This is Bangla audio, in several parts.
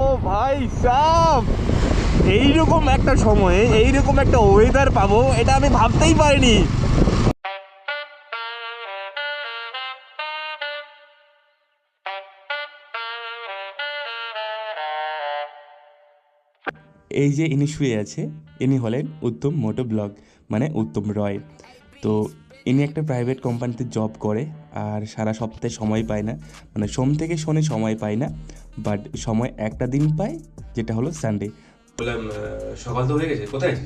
ও ভাই এইরকম একটা সময়ে এইরকম একটা ওয়েদার পাবো, এটা আমি ভাবতেই পারিনি। এই যে ইনি শুয়ে আছে, ইনি হলেন উত্তম মোটো ব্লগ মানে উত্তম রয়। তো ইনি একটা প্রাইভেট কোম্পানিতে জব করে আর সারা সপ্তাহে সময় পায় না। মানে সোম থেকে শনি সময় পায় না বাট সময় একটা দিন পায়, যেটা হলো সানডে বললাম সকাল তো হয়ে গেছে, কোথায়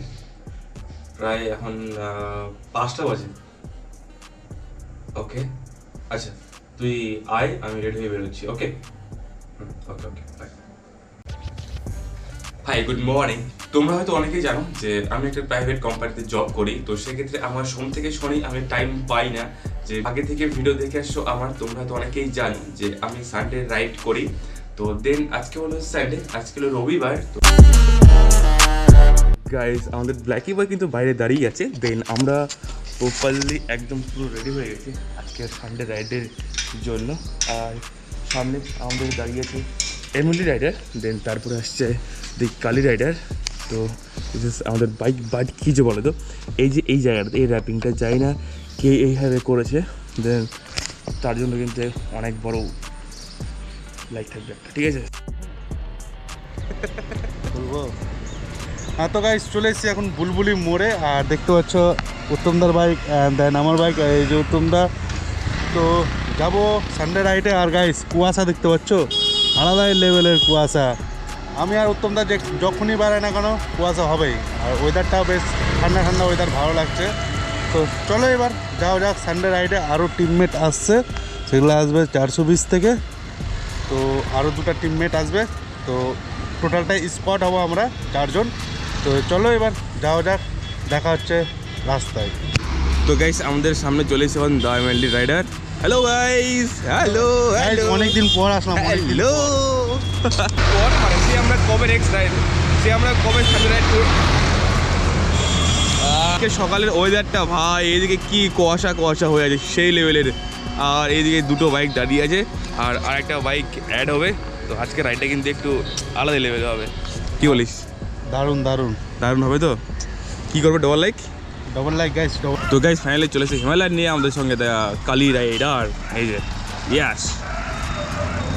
প্রায় এখন পাঁচটা বাজে। ওকে আচ্ছা তুই আয়, আমি রেডি হয়ে বেরোচ্ছি okay okay okay bye hi good morning তোমরা হয়তো অনেকেই জানো যে আমি একটা প্রাইভেট কোম্পানিতে জব করি, তো সেক্ষেত্রে আমার সোম থেকে শনি আমি টাইম পাই না। যে আগে থেকে ভিডিও দেখে আসছো, আমার তোমরা হয়তো অনেকেই জানো যে আমি সানডে রাইড করি। তো দেন আজকে হলো সানডে আজকে হলো রবিবার, তো গাইজ আমাদের ব্ল্যাকি বয় কিন্তু বাইরে দাঁড়িয়ে আছে। দেন আমরা প্রপারলি একদম পুরো রেডি হয়ে গেছি আজকে সানডে রাইডের জন্য। আর সামনে আমাদের দাঁড়িয়ে আছে এমএলডি রাইডার দেন তারপরে আসছে দি কালি রাইডার তো আমাদের বাইক বাইক কী যে বলে তো? এই যে এই জায়গাটাতে, এই র্যাপিংটা যাই না, কে এইভাবে করেছে দেন তার জন্য কিন্তু অনেক বড় লাইক থাকবে একটা, ঠিক আছে? বলব? হ্যাঁ তো গাইস চলে এসেছি এখন বুলবুলি মোড়ে, আর দেখতে পাচ্ছ উত্তমদার বাইক দেন আমার বাইক এই যে উত্তমদা। তো যাব সানডে রাইডে আর গাইস কুয়াশা দেখতে পাচ্ছ? আলাদাই লেভেলের কুয়াশা। আমি আর উত্তমদা যে যখনই বেড়াই না কেন, কুয়াশা হবেই। আর ওয়েদারটাও বেশ ঠান্ডা ঠান্ডা ওয়েদার ভালো লাগছে। তো চলো এবার যাও যাক সানডে রাইডে আরও টিমমেট আসছে। সেগুলো আসবে চারশো বিশ থেকে। তো আরও দুটো টিমমেট আসবে। তো টোটালটা স্পট হব আমরা চারজন। তো চলো এবার, যাওয়া যাক, দেখা হচ্ছে রাস্তায়। তো গাইস আমাদের সামনে চলে এসে এখন the MLD rider hello guys hello hello অনেকদিন পর আসলাম হ্যালো পর। মানে সে আমরা কবে নেক্সট রাইড সে আমরা কবে সাথে রাইড করব? আজকে সকালের ওয়েদারটা ভাই এদিকে কি কুয়াশা কুয়াশা হয়ে আছে সেই লেভেলের আর এইদিকে দুটো বাইক দাঁড়িয়ে আছে আর আরেকটা বাইক অ্যাড হবে। তো আজকে রাইডটা কিন্তু একটু আলাদা লেভেল হবে। কি বলিস? দারুণ দারুণ। দারুণ হবে তো? কি করবে double like double like guys তো গাইজ ফাইনালি চলেছে হিমালয়ান নিয়ে আমাদের সঙ্গে কালি রাইডার। এই যে ইয়াস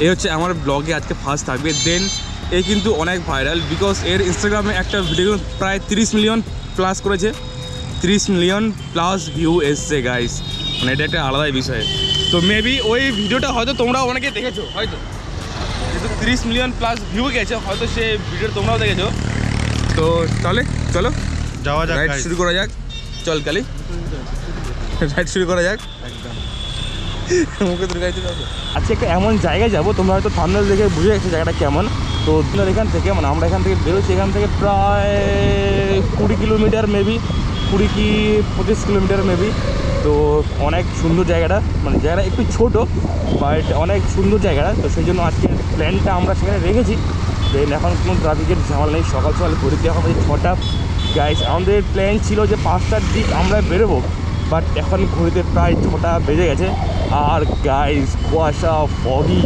এই হচ্ছে আমার ব্লগে আজকে ফার্স্ট থাকবে। দেন এ কিন্তু অনেক ভাইরাল বিকজ এর ইনস্টাগ্রামে একটা ভিডিও প্রায় তিরিশ মিলিয়ন প্লাস করেছে। তিরিশ মিলিয়ন প্লাস ভিউ এসছে গাইস মানে এটা একটা আলাদাই বিষয়। তো মেবি ওই ভিডিওটা হয়তো তোমরাও অনেকে দেখেছ হয়তো। যেহেতু তিরিশ মিলিয়ন প্লাস ভিউ গেছে হয়তো সে ভিডিও তোমরাও দেখেছ। তো তাহলে চলো। যাওয়া যাক রাইড শুরু করা যাক। চল কালি। রাইড শুরু করা যাক। যাব আজকে একটা এমন জায়গায় যাব, তোমরা হয়তো থামনেল দেখে বুঝে গেছো জায়গাটা কেমন। তো এখান থেকে মানে আমরা এখান থেকে বেরোচ্ছি, এখান থেকে প্রায় কুড়ি কিলোমিটার মেবি কুড়ি কি পঁচিশ কিলোমিটার মেবি তো অনেক সুন্দর জায়গাটা মানে জায়গাটা একটু ছোট বাট অনেক সুন্দর জায়গাটা। তো সেই জন্য আজকে প্ল্যানটা আমরা সেখানে রেখেছি। দেন এখন কোনো ট্রাফিকের ঝামেলা নেই, সকাল সকাল ঘুরতে এখন ছটা গাইস আমাদের প্ল্যান ছিল যে পাঁচটার দিক আমরা বেরোবো বাট এখন ঘড়িতে প্রায় ছটা বেজে গেছে। আর গাইস কুয়াশা ফগি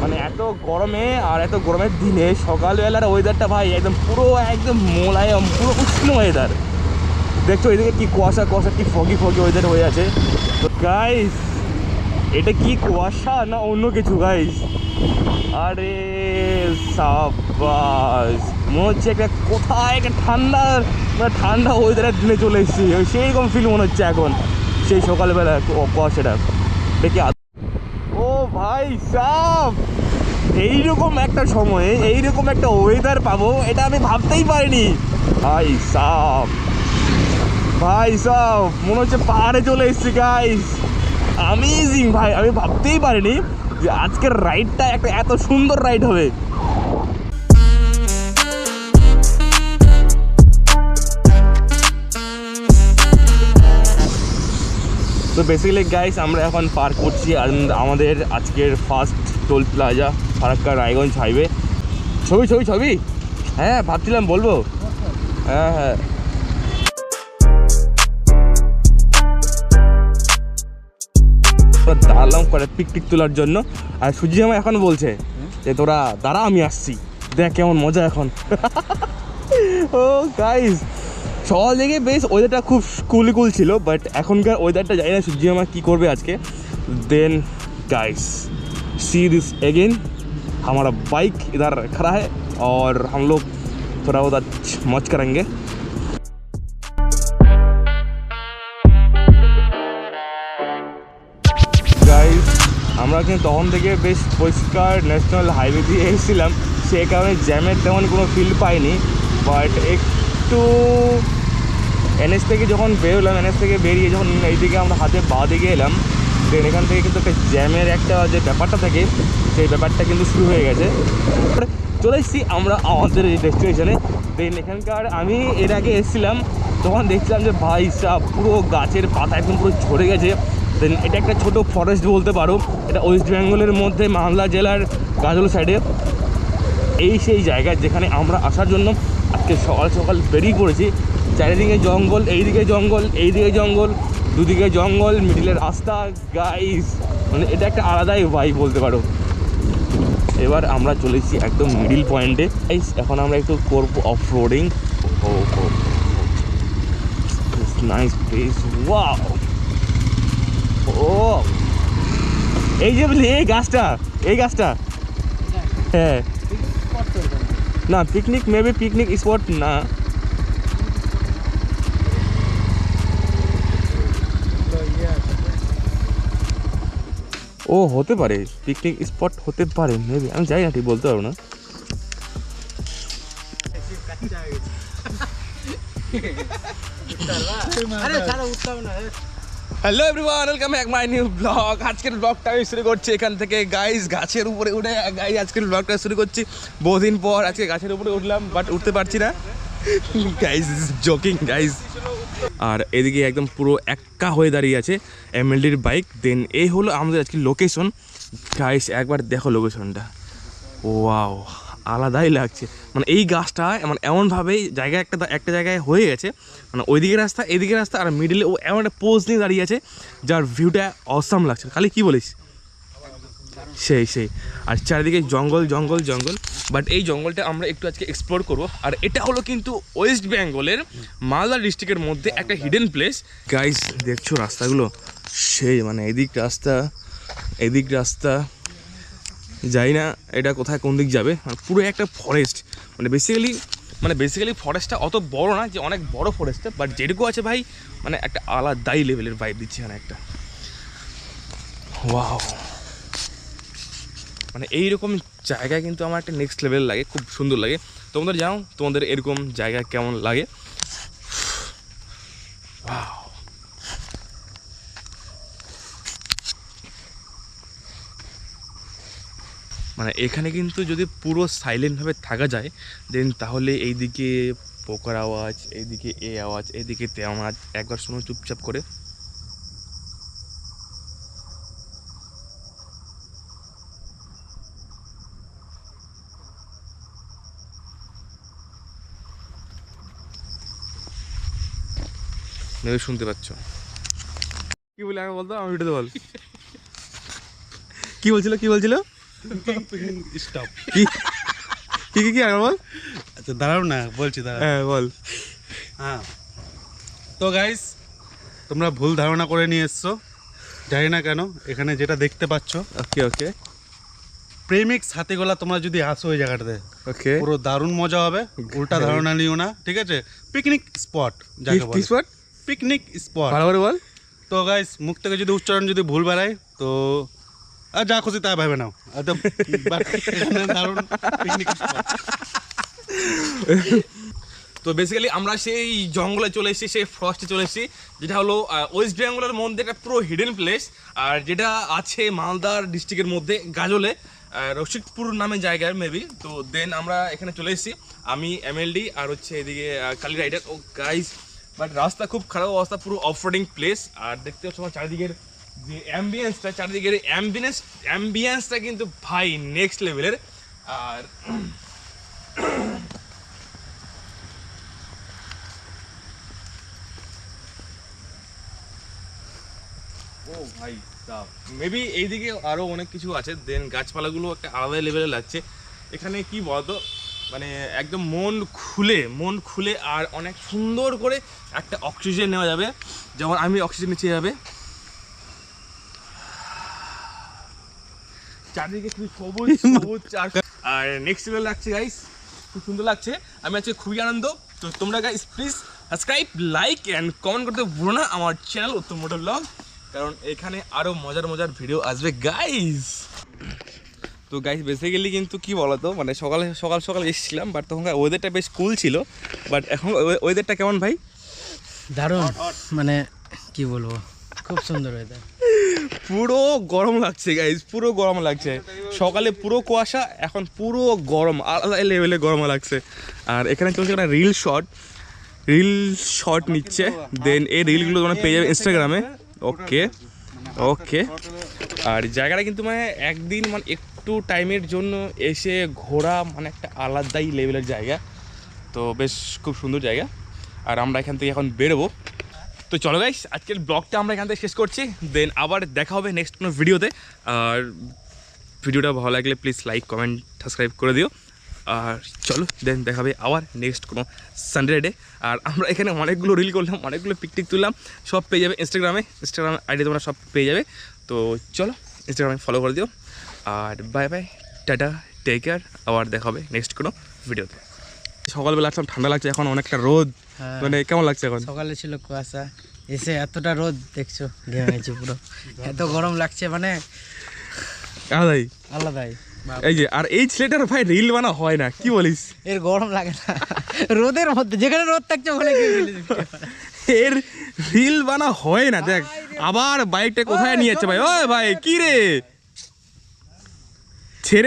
মানে এত গরমে আর এত গরমের দিনে সকালবেলার ওয়েদারটা ভাই একদম পুরো, একদম মোলায়ম, পুরো উষ্ণ ওয়েদার দেখছ এদিকে কি কুয়াশা কুয়াশা, কি ফগি ফগি ওয়েদার হয়ে আছে। তো গাইস এটা কি কুয়াশা না অন্য কিছু গাইস আরে সাবাস। মনে হচ্ছে একটা কোথায় একটা ঠান্ডা মানে ঠান্ডা ওয়েদারের দিনে চলে এসেছি। সেই রকম ফিল মনে হচ্ছে এখন। সেই সকালবেলা কুয়াশাটা দেখি ও ভাই, সাব! এইরকম একটা সময়ে, এইরকম একটা ওয়েদার পাবো, এটা আমি ভাবতেই পারিনি। ভাই, সাব! ভাই, সাব! মনে হচ্ছে পাহাড়ে চলে এসেছি গাইস আমেজিং ভাই! আমি ভাবতেই পারিনি। যে আজকের রাইডটা একটা এত সুন্দর রাইড হবে। তো বেসিক্যালি গাইস আমরা এখন পার করছি আমাদের আজকের first toll plaza Farakka Raiganj highway ছবি ছবি ছবি? হ্যাঁ ভাবছিলাম বলব। হ্যাঁ হ্যাঁ। দাঁড়ালাম করে পিক টিক তোলার জন্য আর সুজি আমার এখন বলছে যে তোরা দাঁড়া আমি আসছি দেখ কেমন মজা এখন ও গাইস সকাল থেকে বেশ ওয়েদারটা খুব কুল কুল ছিল বাট এখনকার ওয়েদারটা জানি না সূর্য আমার কী করবে আজকে then guys see this again हमारा बाइक इधर खड़ा है और हम लोग थोड़ा बहुत अच्छ- मौज करेंगे আমরা কিন্তু তখন থেকে বেশ পরিষ্কার ন্যাশনাল হাইওয়ে দিয়ে এসেছিলাম। সেই কারণে জ্যামের তেমন কোনো ফিল পাইনি। বাট একটু এনএস থেকে যখন বেরোলাম এনএস থেকে বেরিয়ে যখন এইদিকে আমরা হাতে বা দিকে এলাম দেন এখান থেকে কিন্তু একটা জ্যামের একটা যে ব্যাপারটা থাকে, সেই ব্যাপারটা কিন্তু শুরু হয়ে গেছে। চলে এসেছি আমরা আমাদের ডেস্টিনেশনে দেন এখানকার আমি এর আগে এসেছিলাম, তখন দেখছিলাম যে ভাই সাহ পুরো গাছের পাতা একদম পুরো ঝরে গেছে। দেন এটা একটা ছোট ফরেস্ট বলতে পারো এটা ওয়েস্ট বেঙ্গলের মধ্যে মালদা জেলার গাজল সাইডে এই সেই জায়গা যেখানে আমরা আসার জন্য আজকে সকাল সকাল বেরিয়ে পড়েছি চারিদিকে জঙ্গল এইদিকে জঙ্গল এইদিকে জঙ্গল দুদিকে জঙ্গল মিডিলে রাস্তা গাইস মানে এটা একটা আলাদাই ভাই বলতে পারো এবার আমরা চলেছি একদম মিডিল পয়েন্টে গাইস এখন আমরা একটু করব off roading oh nice place wow oh. এই যে বলি এই গাছটা এই গাছটা। হ্যাঁ। না পিকনিক মেবি পিকনিক স্পট না। ও হতে পারে পিকনিক স্পট হতে পারে মেবি আমি যাই না ঠিক বলতে পারব না। Hello everyone welcome back my new blog আজকের ব্লগটা আমি শুরু করছি এখান থেকে। গাইস গাছের উপরে উঠে গাইস আজকের ব্লগটা শুরু করছি। বহুদিন পর আজকে গাছের উপরে উঠলাম বাট উঠতে পারছি না। গাইস জকিং গাইস আর এদিকে একদম পুরো এক্কা হয়ে দাঁড়িয়ে আছে এমএলডির বাইক দেন এই হলো আমাদের আজকে লোকেশন গাইস একবার দেখো লোকেশনটা ওয়াও আলাদাই লাগছে। মানে এই গাছটা মানে এমনভাবেই জায়গা একটা একটা জায়গায় হয়ে গেছে। মানে ওইদিকে রাস্তা, এদিকে রাস্তা আর মিডিলে ও এমন একটা পোজ নিয়ে দাঁড়িয়ে আছে, যার ভিউটা অসাম লাগছে। খালি কি বলিস? সেই সেই। আর চারিদিকে জঙ্গল জঙ্গল জঙ্গল। বাট এই জঙ্গলটা আমরা একটু আজকে এক্সপ্লোর করব। আর এটা হলো কিন্তু ওয়েস্ট বেঙ্গলের মালদা ডিস্ট্রিক্টের মধ্যে একটা হিডেন প্লেস গাইস দেখছ রাস্তাগুলো? সেই মানে এদিক রাস্তা এদিক রাস্তা। যাই না এটা কোথায় কোন দিক যাবে। মানে পুরো একটা ফরেস্ট মানে বেসিক্যালি মানে বেসিক্যালি ফরেস্টটা অত বড় না যে অনেক বড় ফরেস্টটা বাট যেটুকু আছে ভাই মানে একটা আলাদাই লেভেলের ভাইব দিচ্ছে এখানে একটা। ওয়াও মানে এইরকম জায়গা কিন্তু আমার একটা নেক্সট লেভেল লাগে, খুব সুন্দর লাগে। তোমাদের জানো তোমাদের এরকম জায়গা কেমন লাগে? Wow. মানে এখানে কিন্তু যদি পুরো সাইলেন্টভাবে থাকা যায় দেন তাহলে এইদিকে পোকার আওয়াজ, এইদিকে এ আওয়াজ, এইদিকে তে আওয়াজ একবার শোনো চুপচাপ করে। নেবে শুনতে পাচ্ছ? কি বলে আমি বলতো, আমি বল। কি বলছিল কি বলছিল? স্টপ কি? কি কি কি? আগে বল। আচ্ছা দাঁড়াও না বলছি দাঁড়াও। হ্যাঁ বল। হ্যাঁ। তো গাইস তোমরা ভুল ধারণা করে নিয়ে এসছো। জানি না কেন এখানে যেটা দেখতে পাচ্ছ। ওকে ওকে। প্রেমিক সাথে গলা তোমরা যদি আসো ওই জায়গাটাতে ওকে। পুরো দারুণ মজা হবে। উল্টা ধারণা নিও না ঠিক আছে? পিকনিক স্পট যাকে বলে। স্পট পিকনিক স্পট ভালো করে বল। তো গাইস মুখ থেকে যদি উচ্চারণ যদি ভুল বেড়ায় তো আর যা খুশি তাই ভাবে নাও। তো পিকনিক তো বেসিক্যালি আমরা সেই জঙ্গলে চলে এসেছি সেই ফরেস্টে চলে এসেছি যেটা হলো ওয়েস্ট বেঙ্গলের মধ্যে একটা পুরো হিডেন প্লেস আর যেটা আছে মালদার ডিস্ট্রিক্টের মধ্যে গাজলে আহ, রসিকপুর নামে জায়গায় মেবি তো দেন আমরা এখানে চলে এসেছি আমি এমএলডি আর হচ্ছে এদিকে Kali rider. Oh guys but রাস্তা খুব খারাপ অবস্থা পুরো অফ রোডিং প্লেস আর দেখতে পাচ্ছ আমার চারিদিকের যে অ্যাম্বিয়েন্সটা চারিদিকের অ্যাম্বিয়েন্স অ্যাম্বিয়েন্সটা কিন্তু ভাই নেক্সট লেভেলের আর ও ভাই মেবি এইদিকে আরও অনেক কিছু আছে। দেন গাছপালাগুলো একটা আলাদা লেভেলে লাগছে। এখানে কি বলতো? মানে একদম মন খুলে মন খুলে আর অনেক সুন্দর করে একটা অক্সিজেন নেওয়া যাবে। যেমন আমি অক্সিজেন নিচে যাবে চারদিকে খুবই সবুজ সবুজ আর আর নেক্সট লেভেল লাগছে গাইস খুব সুন্দর লাগছে। আমি আজকে খুবই আনন্দ। তো তোমরা guys please subscribe like and comment করতে ভুলো না আমার চ্যানেল উত্তম মোটর ব্লগ কারণ এখানে আরও মজার মজার ভিডিও আসবে গাইস তো গাইস বেসিক্যালি কিন্তু কি বলতো? মানে সকালে সকাল সকাল এসেছিলাম বাট তখনকার ওয়েদারটা বেশ কুল ছিল। বাট এখন ওয়েদারটা কেমন ভাই? দারুণ। মানে কি বলব? খুব সুন্দর ওয়েদার পুরো গরম লাগছে গাইজ পুরো গরম লাগছে। সকালে পুরো কুয়াশা, এখন পুরো গরম, আলাদা লেভেলে গরম লাগছে। আর এখানে চলছে একটা রিল শট রিল শট নিচ্ছে। দেন এই রিলগুলো তোমরা পেয়ে যাবে ইনস্টাগ্রামে ওকে ওকে আর জায়গাটা কিন্তু মানে একদিন মানে একটু টাইমের জন্য এসে ঘোরা মানে একটা আলাদাই লেভেলের জায়গা। তো বেশ খুব সুন্দর জায়গা। আর আমরা এখান থেকে এখন বেরোবো। তো চলো গাইস আজকের ব্লগটা আমরা এখান থেকে শেষ করছি। দেন আবার দেখা হবে নেক্সট কোনো ভিডিওতে আর ভিডিওটা ভালো লাগলে প্লিজ লাইক কমেন্ট সাবস্ক্রাইব করে দিও। আর চলো দেন দেখা হবে আবার নেক্সট কোনো সানডে ডে আর আমরা এখানে অনেকগুলো রিল করলাম, অনেকগুলো পিকটিক তুললাম, সব পেয়ে যাবে ইনস্টাগ্রামে ইনস্টাগ্রাম আইডি তোমরা সব পেয়ে যাবে। তো চলো ইনস্টাগ্রামে ফলো করে দিও। আর bye bye tata take care আবার দেখা হবে নেক্সট কোনো ভিডিওতে সকালবেলা আসলাম ঠান্ডা লাগছে এখন অনেকটা রোদ। হ্যাঁ। মানে কেমন লাগছে এখন? সকালে ছিল কুয়াশা এসে এতটা রোদ দেখছ ঘেমেছি পুরো। এত গরম লাগছে মানে আলাদাই। আলাদাই। এই যে আর এই ছেলেটার ভাই রিল বানা হয় না কি বলিস? এর গরম লাগে না। রোদের মধ্যে যেখানে রোদ থাকছে ওখানে। এর রিল বানা হয় না দেখ আবার বাইকটা কোথায় নিয়ে যাচ্ছে ভাই? ওই ভাই কি রে? ছেড়ে